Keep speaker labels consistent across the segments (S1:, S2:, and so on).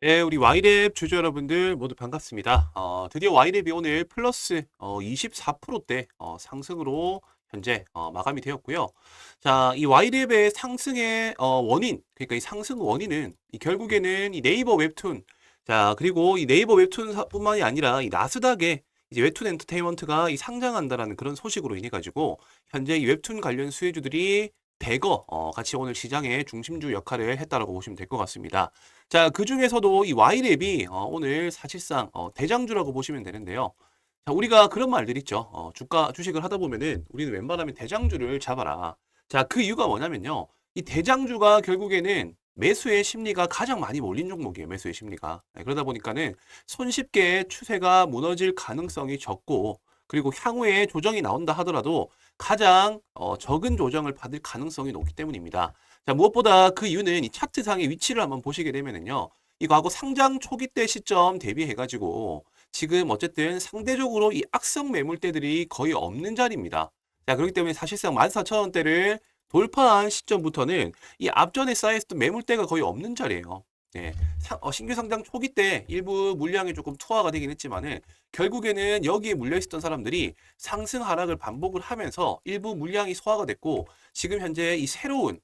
S1: 네, 우리 와이랩 주주 여러분들 모두 반갑습니다. 어, 드디어 와이랩이 오늘 플러스 어, 24%대 어, 상승으로 현재 어, 마감이 되었고요. 자, 이 와이랩의 상승의 어, 원인, 그러니까 이 상승 원인은 이 결국에는 이 네이버 웹툰, 자, 그리고 이 네이버 웹툰뿐만이 아니라 이 나스닥에 이제 웹툰 엔터테인먼트가 이 상장한다라는 그런 소식으로 인해 가지고 현재 이 웹툰 관련 수혜주들이 대거 어, 같이 오늘 시장의 중심주 역할을 했다라고 보시면 될 것 같습니다. 자, 그 중에서도 이 와이랩이 어, 오늘 사실상 어, 대장주라고 보시면 되는데요. 자, 우리가 그런 말들 있죠. 어, 주가 주식을 하다 보면은 우리는 웬만하면 대장주를 잡아라. 자, 그 이유가 뭐냐면요. 이 대장주가 결국에는 매수의 심리가 가장 많이 몰린 종목이에요. 매수의 심리가. 네, 그러다 보니까는 손쉽게 추세가 무너질 가능성이 적고 그리고 향후에 조정이 나온다 하더라도 가장 어, 적은 조정을 받을 가능성이 높기 때문입니다. 자, 무엇보다 그 이유는 이 차트상의 위치를 한번 보시게 되면은요. 이 과거 상장 초기 때 시점 대비해가지고 지금 어쨌든 상대적으로 이 악성 매물대들이 거의 없는 자리입니다. 자, 그렇기 때문에 사실상 14,000원대를 돌파한 시점부터는 이 앞전에 쌓여있던 매물대가 거의 없는 자리예요. 네. 상- 어, 신규 상장 초기 때 일부 물량이 조금 투하가 되긴 했지만은 결국에는 여기에 물려 있었던 사람들이 상승 하락을 반복을 하면서 일부 물량이 소화가 됐고 지금 현재 이 새로운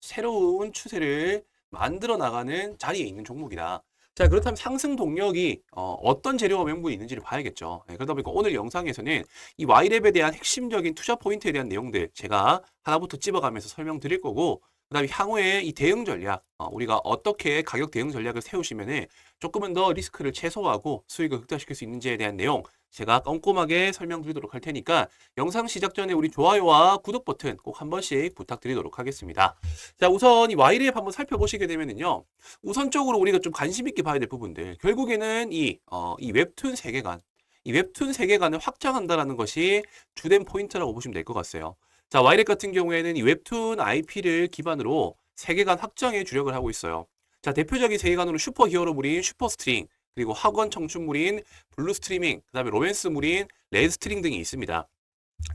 S1: 새로운 추세를 만들어 나가는 자리에 있는 종목이다. 자, 그렇다면 상승 동력이 어, 떤 재료와 명분이 있는지를 봐야겠죠. 네, 그러다 보니까 오늘 영상에서는 이 Y랩에 대한 핵심적인 투자 포인트에 대한 내용들 제가 하나부터 찝어가면서 설명드릴 거고 그다음에 향후에 이 대응 전략, 어, 우리가 어떻게 가격 대응 전략을 세우시면은 조금은 더 리스크를 최소화하고 수익을 극대화시킬 수 있는지에 대한 내용 제가 꼼꼼하게 설명드리도록 할 테니까 영상 시작 전에 우리 좋아요와 구독 버튼 꼭 한 번씩 부탁드리도록 하겠습니다. 자, 우선 이 Y랩 한번 살펴보시게 되면은요. 우선적으로 우리가 좀 관심 있게 봐야 될 부분들. 결국에는 이, 어, 이 웹툰 세계관, 이 웹툰 세계관을 확장한다라는 것이 주된 포인트라고 보시면 될 것 같아요. 자, 와이렉 같은 경우에는 이 웹툰 IP를 기반으로 세계관 확장에 주력을 하고 있어요. 자, 대표적인 세계관으로 슈퍼 히어로물인 슈퍼스트링, 그리고 학원 청춘물인 블루 스트리밍, 그 다음에 로맨스물인 레드 스트링 등이 있습니다.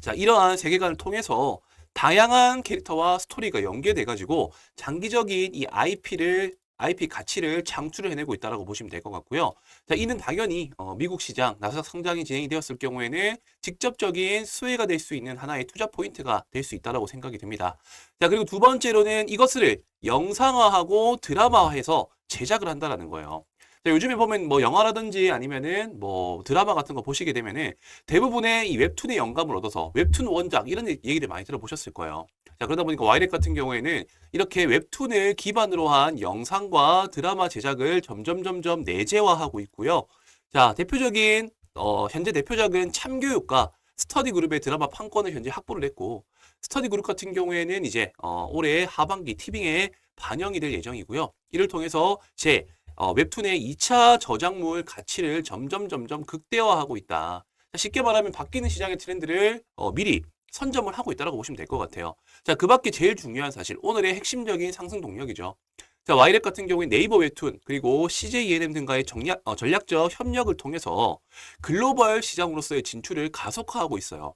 S1: 자, 이러한 세계관을 통해서 다양한 캐릭터와 스토리가 연계돼 가지고 장기적인 이 IP를 IP 가치를 창출을 해내고 있다라고 보시면 될 것 같고요. 자, 이는 당연히 어, 미국 시장 나스닥 상장이 진행이 되었을 경우에는 직접적인 수혜가 될 수 있는 하나의 투자 포인트가 될 수 있다라고 생각이 됩니다. 자, 그리고 두 번째로는 이것을 영상화하고 드라마화해서 제작을 한다라는 거예요. 자, 요즘에 보면 뭐 영화라든지 아니면은 뭐 드라마 같은 거 보시게 되면은 대부분의 이 웹툰의 영감을 얻어서 웹툰 원작 이런 얘기들 많이 들어보셨을 거예요. 자, 그러다 보니까 와이렉 같은 경우에는 이렇게 웹툰을 기반으로 한 영상과 드라마 제작을 점점 점점 내재화하고 있고요. 자, 대표적인 어, 현재 대표작은 참교육과 스터디 그룹의 드라마 판권을 현재 확보를 했고 스터디 그룹 같은 경우에는 이제 어, 올해 하반기 티빙에 반영이 될 예정이고요. 이를 통해서 제 어, 웹툰의 2차 저작물 가치를 점점 점점 극대화하고 있다. 자, 쉽게 말하면 바뀌는 시장의 트렌드를 어, 미리 선점을 하고 있다고 보시면 될 것 같아요. 자, 그 밖에 제일 중요한 사실, 오늘의 핵심적인 상승 동력이죠. 자, 와이렉 같은 경우에 네이버 웹툰, 그리고 CJ ENM 등과의 정략, 어, 전략적 협력을 통해서 글로벌 시장으로서의 진출을 가속화하고 있어요.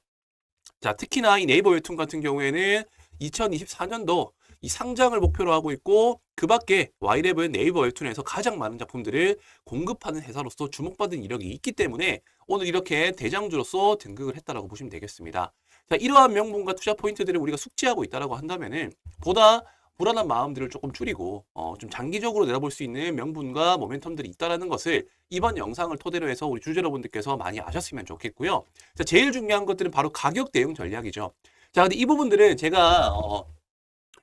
S1: 자, 특히나 이 네이버 웹툰 같은 경우에는 2024년도 이 상장을 목표로 하고 있고 그 밖에 와이랩은 네이버 웹툰에서 가장 많은 작품들을 공급하는 회사로서 주목받은 이력이 있기 때문에 오늘 이렇게 대장주로서 등극을 했다라고 보시면 되겠습니다. 자, 이러한 명분과 투자 포인트들을 우리가 숙지하고 있다라고 한다면은 보다 불안한 마음들을 조금 줄이고 어, 좀 장기적으로 내다볼 수 있는 명분과 모멘텀들이 있다라는 것을 이번 영상을 토대로 해서 우리 주주 여러분들께서 많이 아셨으면 좋겠고요. 자, 제일 중요한 것들은 바로 가격 대응 전략이죠. 자, 근데 이 부분들은 제가 어,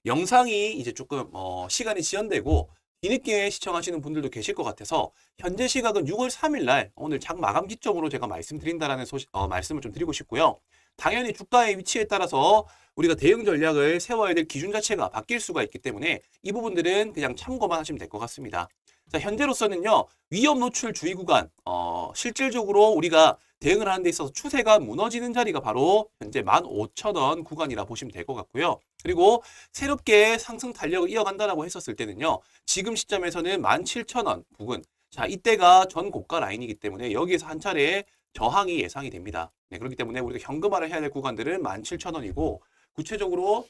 S1: 영상이 이제 조금 어, 시간이 지연되고 뒤늦게 시청하시는 분들도 계실 것 같아서 현재 시각은 6월 3일 날 오늘 장 마감 기점으로 제가 말씀드린다라는 소식, 어, 말씀을 좀 드리고 싶고요. 당연히 주가의 위치에 따라서 우리가 대응 전략을 세워야 될 기준 자체가 바뀔 수가 있기 때문에 이 부분들은 그냥 참고만 하시면 될 것 같습니다. 자, 현재로서는요, 위험 노출 주의 구간, 어, 실질적으로 우리가 대응을 하는 데 있어서 추세가 무너지는 자리가 바로 현재 15,000원 구간이라 보시면 될 것 같고요. 그리고 새롭게 상승 탄력을 이어간다라고 했었을 때는요, 지금 시점에서는 17,000원 부근, 자, 이때가 전 고가 라인이기 때문에 여기에서 한 차례 저항이 예상이 됩니다. 네, 그렇기 때문에 우리가 현금화를 해야 될 구간들은 17,000원이고 구체적으로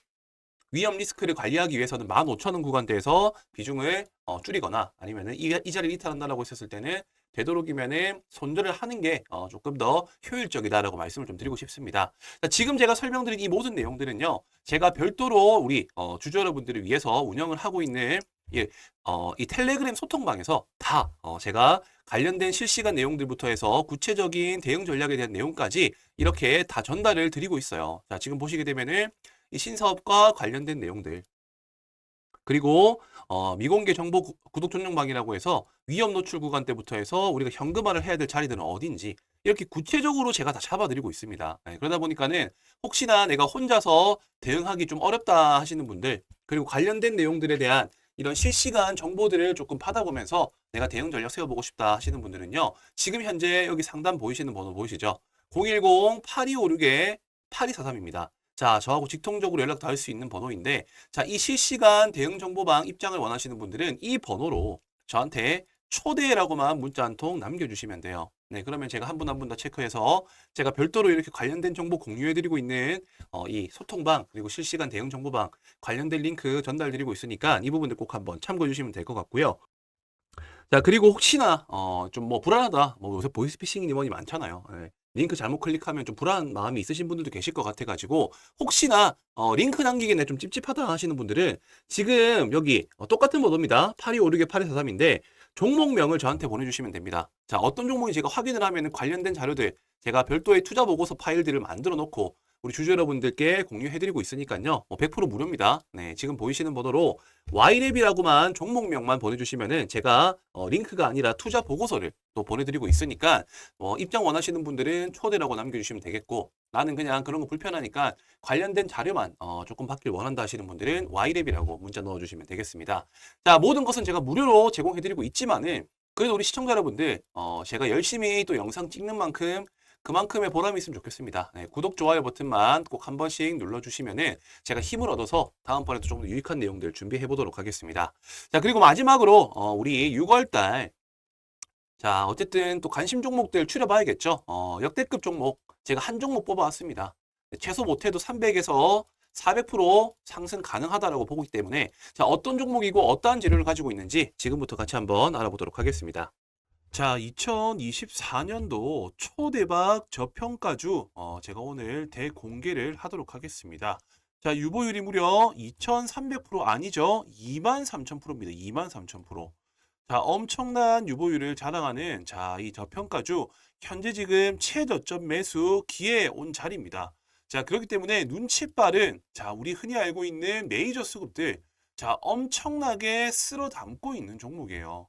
S1: 위험 리스크를 관리하기 위해서는 15,000원 구간대에서 비중을 어, 줄이거나 아니면은 이, 이 자리를 이탈한다라고 했었을 때는 되도록이면은 손절을 하는 게 어, 조금 더 효율적이다라고 말씀을 좀 드리고 싶습니다. 자, 지금 제가 설명드린 이 모든 내용들은요, 제가 별도로 우리 어, 주주 여러분들을 위해서 운영을 하고 있는 예, 어, 이 텔레그램 소통방에서 다 어, 제가 관련된 실시간 내용들부터 해서 구체적인 대응 전략에 대한 내용까지 이렇게 다 전달을 드리고 있어요. 자, 지금 보시게 되면은 이 신사업과 관련된 내용들 그리고 어, 미공개 정보 구- 구독 전용방이라고 해서 위험 노출 구간 때부터 해서 우리가 현금화를 해야 될 자리들은 어딘지 이렇게 구체적으로 제가 다 잡아드리고 있습니다. 네, 그러다 보니까는 혹시나 내가 혼자서 대응하기 좀 어렵다 하시는 분들 그리고 관련된 내용들에 대한 이런 실시간 정보들을 조금 받아보면서 내가 대응 전략 세워보고 싶다 하시는 분들은요. 지금 현재 여기 상단 보이시는 번호 보이시죠? 010-8256-8243입니다. 자, 저하고 직통적으로 연락 닿을 수 있는 번호인데 자, 이 실시간 대응 정보방 입장을 원하시는 분들은 이 번호로 저한테 초대라고만 문자 한 통 남겨주시면 돼요. 네, 그러면 제가 한 분 한 분 다 체크해서 제가 별도로 이렇게 관련된 정보 공유해드리고 있는 어, 이 소통방 그리고 실시간 대응 정보방 관련된 링크 전달드리고 있으니까 이 부분들 꼭 한번 참고해 주시면 될 것 같고요. 자, 그리고 혹시나 어, 좀 뭐 불안하다. 뭐 요새 보이스피싱이 뭐니 많잖아요. 예. 링크 잘못 클릭하면 좀 불안한 마음이 있으신 분들도 계실 것 같아가지고 혹시나 어, 링크 남기기 좀 찝찝하다 하시는 분들은 지금 여기 어, 똑같은 번호입니다. 8256-8243인데 종목명을 저한테 보내주시면 됩니다. 자, 어떤 종목이 제가 확인을 하면 관련된 자료들 제가 별도의 투자 보고서 파일들을 만들어 놓고 우리 주주 여러분들께 공유해드리고 있으니까요. 뭐100% 무료입니다. 네, 지금 보이시는 번호로 Y랩이라고만 종목명만 보내주시면은 제가 어, 링크가 아니라 투자 보고서를 또 보내드리고 있으니까 뭐 입장 원하시는 분들은 초대라고 남겨주시면 되겠고 나는 그냥 그런 거 불편하니까 관련된 자료만 어, 조금 받길 원한다 하시는 분들은 Y랩이라고 문자 넣어주시면 되겠습니다. 자, 모든 것은 제가 무료로 제공해드리고 있지만은 그래도 우리 시청자 여러분들 어, 제가 열심히 또 영상 찍는 만큼 그만큼의 보람이 있으면 좋겠습니다. 네, 구독, 좋아요 버튼만 꼭 한 번씩 눌러주시면은 제가 힘을 얻어서 다음번에도 좀 더 유익한 내용들 준비해 보도록 하겠습니다. 자, 그리고 마지막으로 어, 우리 6월달 자, 어쨌든 또 관심 종목들 추려봐야겠죠. 어, 역대급 종목 제가 한 종목 뽑아왔습니다. 네, 최소 못해도 300에서 400% 상승 가능하다라고 보고 있기 때문에 자, 어떤 종목이고 어떠한 재료를 가지고 있는지 지금부터 같이 한번 알아보도록 하겠습니다. 자, 2024년도 초대박 저평가주 어, 제가 오늘 대공개를 하도록 하겠습니다. 자, 유보율이 무려 2,300% 아니죠? 23,000%입니다. 23,000%. 자, 엄청난 유보율을 자랑하는 자, 이 저평가주 현재 지금 최저점 매수 기회에 온 자리입니다. 자, 그렇기 때문에 눈치 빠른 자, 우리 흔히 알고 있는 메이저 수급들 자, 엄청나게 쓸어 담고 있는 종목이에요.